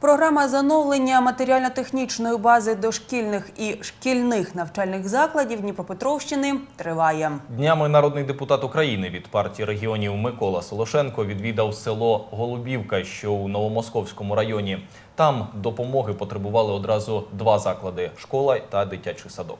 Програма зановлення матеріально-технічної бази дошкільних і шкільних навчальних закладів Дніпропетровщини триває. Днями народний депутат України від партії регіонів Микола Солошенко відвідав село Голубівка, що у Новомосковському районі. Там допомоги потребували одразу два заклади – школа та дитячий садок.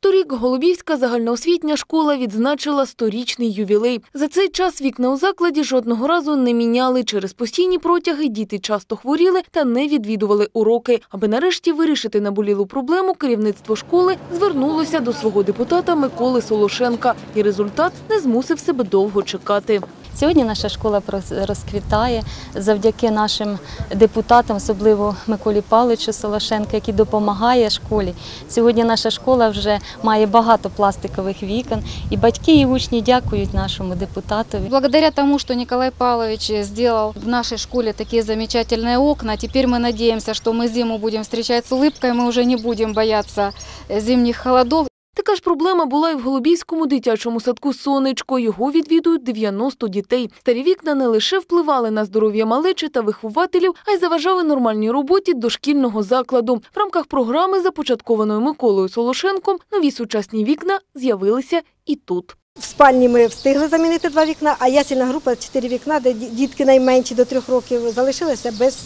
Торік Голубівська загальноосвітня школа відзначила сторічний ювілей. За цей час вікна у закладі жодного разу не міняли. Через постійні протяги діти часто хворіли та не відвідували уроки. Аби нарешті вирішити наболілу проблему, керівництво школи звернулося до свого депутата Миколи Солошенка. І результат не змусив себе довго чекати. Сьогодні наша школа прос- розквітає завдяки нашим депутатам, особливо Миколі Павловичу Солошенко, який допомагає школі. Сьогодні наша школа вже має багато пластикових вікон, і батьки і учні дякують нашому депутатові. Благодаря тому, что Николай Павлович сделал в нашей школе такие замечательные окна, теперь мы надеемся, что мы зиму будем встречать с улыбкой, мы уже не будем бояться э, зимних холодов. Ж проблема була і в Голубівському дитячому садку «Сонечко». Його відвідують 90 дітей. Старі вікна не лише впливали на здоров'я малечі та вихователів, а й заважали нормальній роботі дошкільного закладу. В рамках програми, започаткованої Миколою Солошенком, нові сучасні вікна з'явилися і тут. В спальні ми встигли замінити два вікна, а ясільна група чотири вікна, де дітки найменші до трьох років залишилися без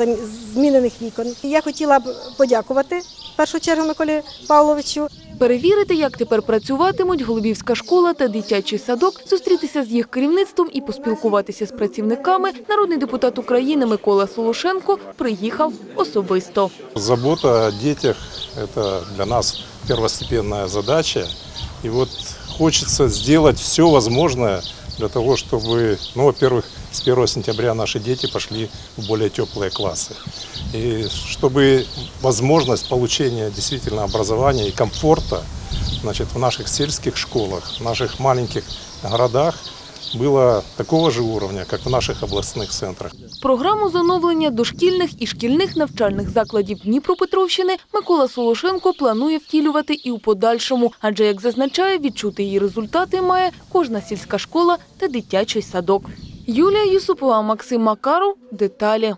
е, змінених вікон. Я хотіла б подякувати в першу чергу Миколі Павловичу Перевірити, як тепер працюватимуть Голубівська школа та дитячий садок, зустрітися з їх керівництвом і поспілкуватися з працівниками. Народний депутат України Микола Солошенко приїхав особисто. Забота о детях – это для нас первостепенная задача. И вот хочется сделать все возможное для того, чтобы, ну, во-первых, с 1 сентября наши дети пошли в более теплые классы. И чтобы возможность получения действительно образования и комфорта значит, в наших сельских школах, в наших маленьких городах было такого же уровня, як в наших обласних центрах. Програму з оновлення дошкільних і шкільних навчальних закладів Дніпропетровщини Микола Солошенко планує втілювати і у подальшому, адже, як зазначає, відчути її результати має кожна сільська школа та дитячий садок. Юлія Юсупова, Максим Макаров. Деталі.